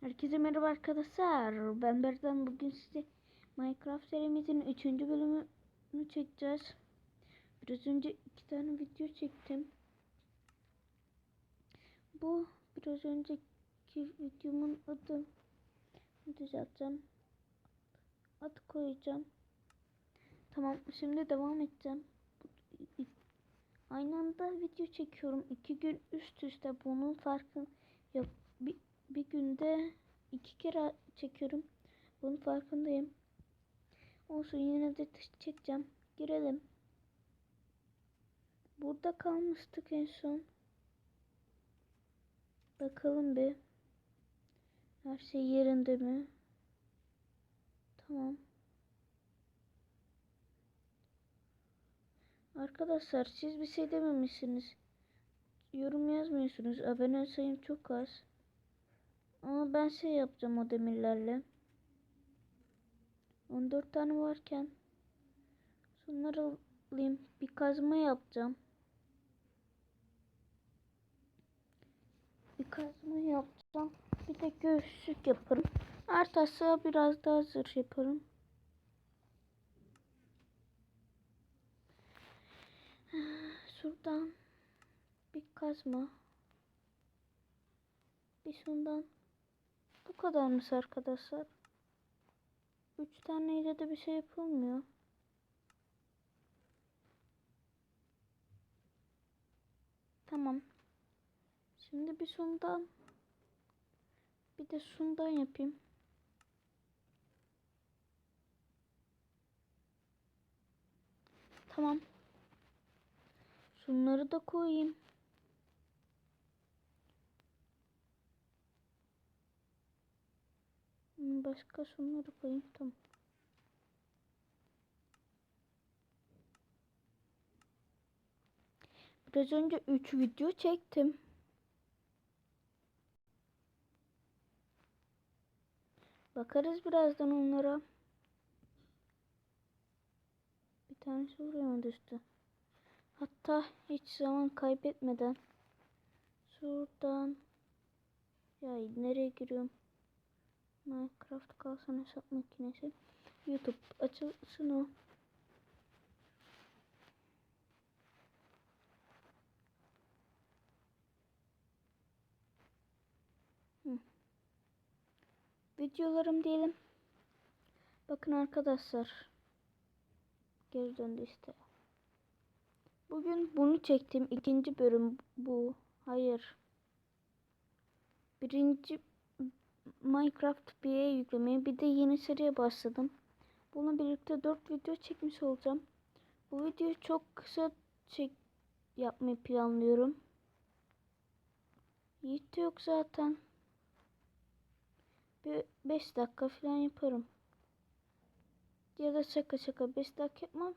Herkese merhaba arkadaşlar. Ben Berdan. Bugün size Minecraft serimizin 3. bölümünü çekeceğiz. Biraz önce iki tane video çektim. Bu biraz önceki videomun adı düzelteceğim. Ad koyacağım. Tamam şimdi devam edeceğim. Aynı anda video çekiyorum. iki gün üst üste bunun farkı yok. Bir, bir günde iki kere çekiyorum. Bunun farkındayım. Olsun yine de çekeceğim. Girelim. Burada kalmıştık en son. Bakalım bir. Her şey yerinde mi? Tamam. Arkadaşlar siz bir şey dememişsiniz. Yorum yazmıyorsunuz. Abone sayım çok az. Ama ben şey yapacağım o demirlerle. 14 tane varken şunları alayım. Bir kazma yapacağım. Bir kazma yapacağım. Bir de göğüslük yaparım. Artası biraz daha zırh yaparım. Şuradan bir kazma. Bir şundan. Bu kadarmış arkadaşlar. Üç taneyle de bir şey yapılmıyor. Tamam. Şimdi bir şundan. Bir de şundan yapayım. Tamam. Şunları da koyayım. Başka şunları koyayım. Tamam. Biraz önce 3 video çektim. Bakarız birazdan onlara. Bir tanesi buraya düştü. Hatta hiç zaman kaybetmeden şuradan ya nereye giriyorum? Minecraft kalsın hesap makinesi. YouTube açılsın o. Videolarım diyelim. Bakın arkadaşlar. Geri döndü işte. Bugün bunu çektim. İkinci bölüm bu. Hayır. Birinci Minecraft BA yüklemeye bir de yeni seriye başladım. Bununla birlikte 4 video çekmiş olacağım. Bu videoyu çok kısa çek yapmayı planlıyorum. Yiğit yok zaten. Bir 5 dakika falan yaparım. Ya da şaka şaka 5 dakika yapmam.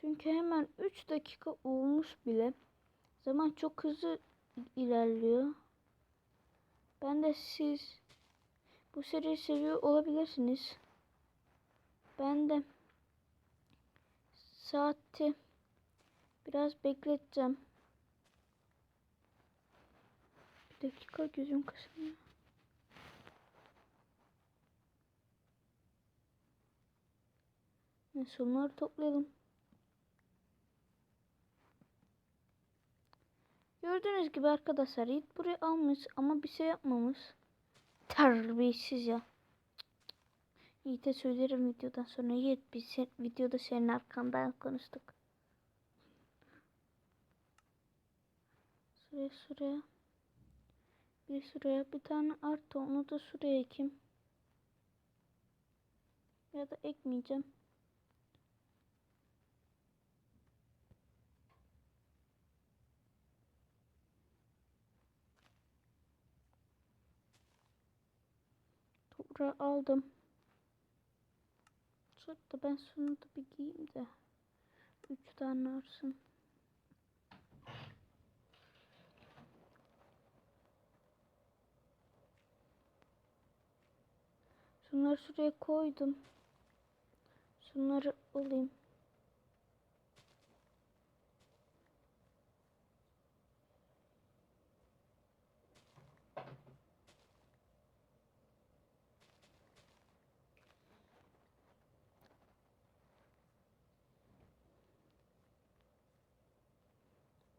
Çünkü hemen 3 dakika olmuş bile. Zaman çok hızlı ilerliyor. Ben de siz bu seriyi seviyor olabilirsiniz. Ben de saati biraz bekleteceğim. Bir dakika gözüm kaşınıyor. Neyse toplayalım. Gördüğünüz gibi arkadaşlar Yiğit burayı almış ama bir şey yapmamış. Terbiyesiz ya. Yiğit'e söylerim videodan sonra. Yiğit biz sen, videoda senin arkandan konuştuk. Şuraya şuraya. Bir şuraya bir tane artı onu da şuraya ekeyim. Ya da ekmeyeceğim. Toprağı aldım. Şurada ben şunu da bir giyeyim de. Üç tane arsın. Şunları şuraya koydum. Şunları alayım.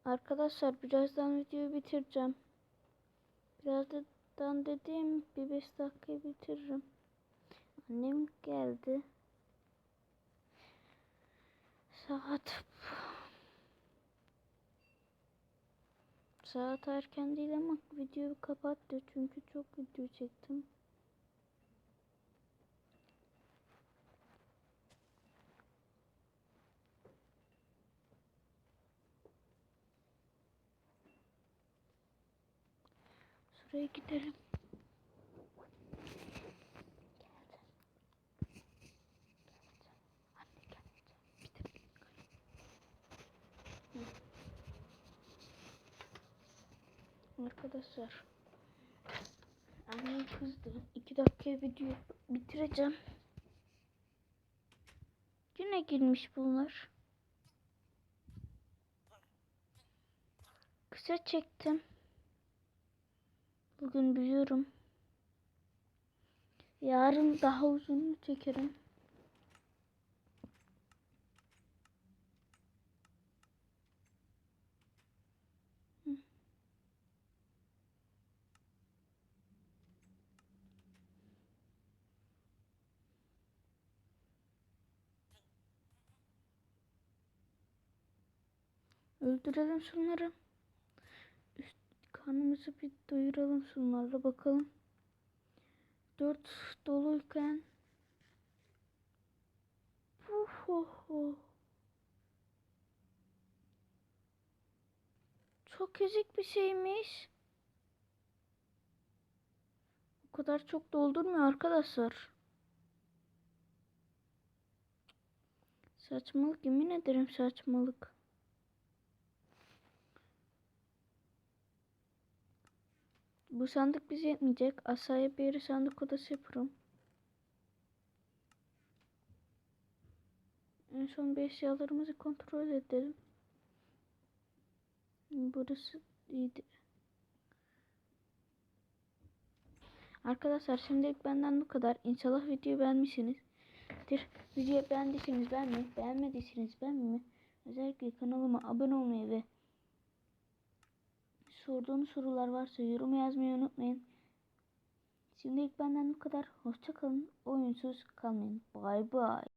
Arkadaşlar birazdan videoyu bitireceğim. Birazdan dediğim bir 5 dakikayı bitiririm. Annem geldi. Saat Saat erken değil ama videoyu kapattı çünkü çok video çektim. Şuraya gidelim. Arkadaşlar. Annem kızdı. İki dakikaya video bitireceğim. Yine girmiş bunlar. Kısa çektim. Bugün biliyorum. Yarın daha uzun çekerim. Öldürelim şunları. Karnımızı bir doyuralım şunlarla bakalım. Dört doluyken Uf, oh, oh. Çok ezik bir şeymiş. O kadar çok doldurmuyor arkadaşlar. Saçmalık yemin ederim saçmalık. Sandık bize yetmeyecek. Aşağıya bir sandık odası yaparım. En son bir eşyalarımızı kontrol edelim. Burası iyiydi. Arkadaşlar şimdilik benden bu kadar. İnşallah videoyu beğenmişsinizdir. Videoyu beğendiyseniz beğenmeyi, beğenmediyseniz beğenmeyi, özellikle kanalıma abone olmayı ve sorduğunuz sorular varsa yorum yazmayı unutmayın. Şimdilik benden bu kadar. Hoşçakalın. Oyunsuz kalmayın. Bay bay.